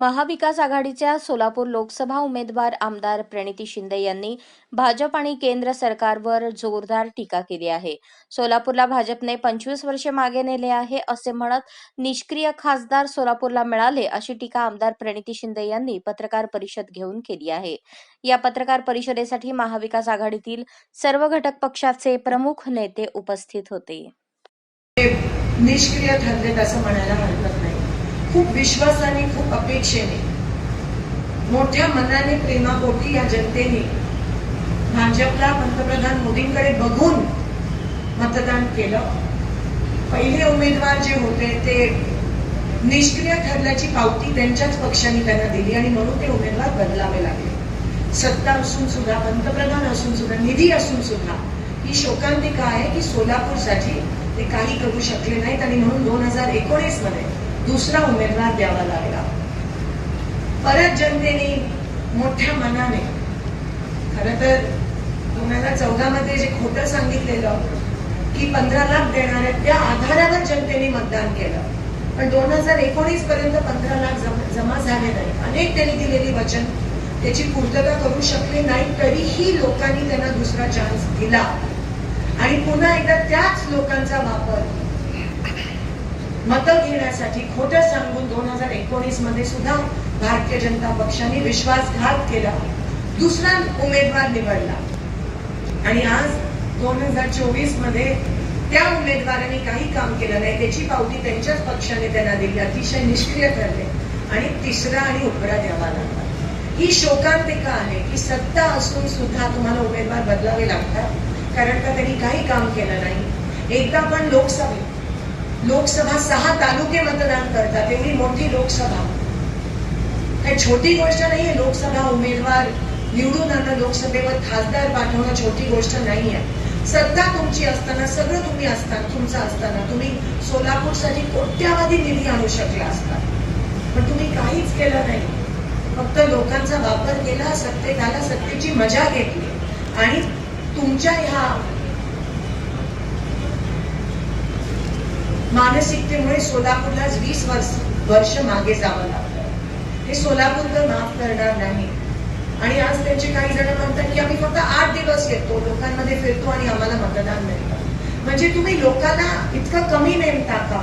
महाविकास आघाडीच्या सोलापूर लोकसभा उमेदवार आमदार प्रणिती शिंदे यांनी भाजप आणि केंद्र सरकारवर जोरदार टीका केली आहे. सोलापूरला भाजपने पंचवीस वर्षे मागे नेले आहे असे म्हणत निष्क्रिय खासदार सोलापूरला मिळाले अशी टीका आमदार प्रणिती शिंदे यांनी पत्रकार परिषद घेऊन केली आहे. या पत्रकार परिषदेसाठी महाविकास आघाडीतील सर्व घटक पक्षाचे प्रमुख नेते उपस्थित होते. निष्क्रिय ठरलेत असं म्हणायला हरकत खूप विश्वासाने खूप अपेक्षेने मोठ्या मनाने प्रेमापोटी या जनतेने भाजपला पंतप्रधान मोदींकडे बघून मतदान केलं. पहिले उमेदवार जे होते ते निष्क्रिय ठरल्याची पावती त्यांच्याच पक्षाने त्यांना दिली आणि म्हणून ते उमेदवार बदलावे लागले. सत्ता असून सुद्धा पंतप्रधान असून सुद्धा निधी असून सुद्धा ही शोकांतिका आहे की सोलापूरसाठी ते काही करू शकले नाहीत आणि म्हणून दोन हजार एकोणीसमध्ये दुसरा उमेदवार द्यावा लागला. परत जनतेने मोठ्या मनाने खर तर दोन हजार चौदा मध्ये जे खोटं सांगितलेलं की पंधरा लाख देणार त्या आधारावर जनतेने मतदान केलं. पण दोन हजार एकोणीस पर्यंत पंधरा लाख जमा झाले नाही. अनेक त्यांनी दिलेली वचन त्याची पूर्तता करू शकले नाही तरीही लोकांनी त्यांना दुसरा चान्स दिला. आणि पुन्हा एकदा त्याच लोकांचा वापर मतं घेण्यासाठी खोटं सांगून दोन हजार एकोणीसमध्ये सुद्धा भारतीय जनता पक्षाने विश्वासघात केला. दुसरा उमेदवार निवडला. आणि आज दोन हजार चोवीसमध्ये त्या उमेदवारांनी काही काम केलं नाही त्याची पावती त्यांच्याच पक्षाने त्यांना दिली अतिशय निष्क्रिय ठरले. आणि तिसरा आणि उपरा द्यावा लागला. ही शोकांतिका आहे की सत्ता असून सुद्धा तुम्हाला उमेदवार बदलावे लागतात कारण का त्यांनी काही काम केलं नाही? एकदा पण लोकसभेत लोकसभा सहा तालुके मतदान करतात. एवढी मोठी लोकसभा. काही छोटी गोष्ट नाहीये. लोकसभा उमेदवार निवडून आणणं लोकसभेवर खासदार पाठवणं छोटी गोष्ट नाहीये. सत्ता तुमची असताना सगळं तुम्ही असताना तुमचं असताना. तुम्ही सोलापूरसाठी कोट्यावधी निधी आणू शकला असता. पण तुम्ही काहीच केलं नाही. फक्त लोकांचा वापर केला सत्तेत आला सत्तेची मजा घेतली. आणि तुमच्या ह्या मानसिकतेमुळे सोलापूरला वीस वर्ष वर्ष मागे जावं लागलं. हे सोलापूरकर माफ करणार नाही. आणि आज त्यांचे काही जण म्हणतात की आम्ही फक्त आठ दिवस येतो लोकांमध्ये फिरतो आणि आम्हाला मतदान मिळतं. म्हणजे तुम्ही लोकांना इतकं कमी नेमता का?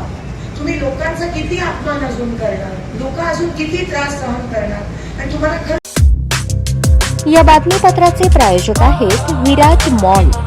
तुम्ही लोकांचा किती अपमान अजून करणार? लोक अजून किती त्रास सहन करणार? आणि तुम्हाला खरं या बातमीपत्राचे प्रायोजक आहेत विराज मॉल.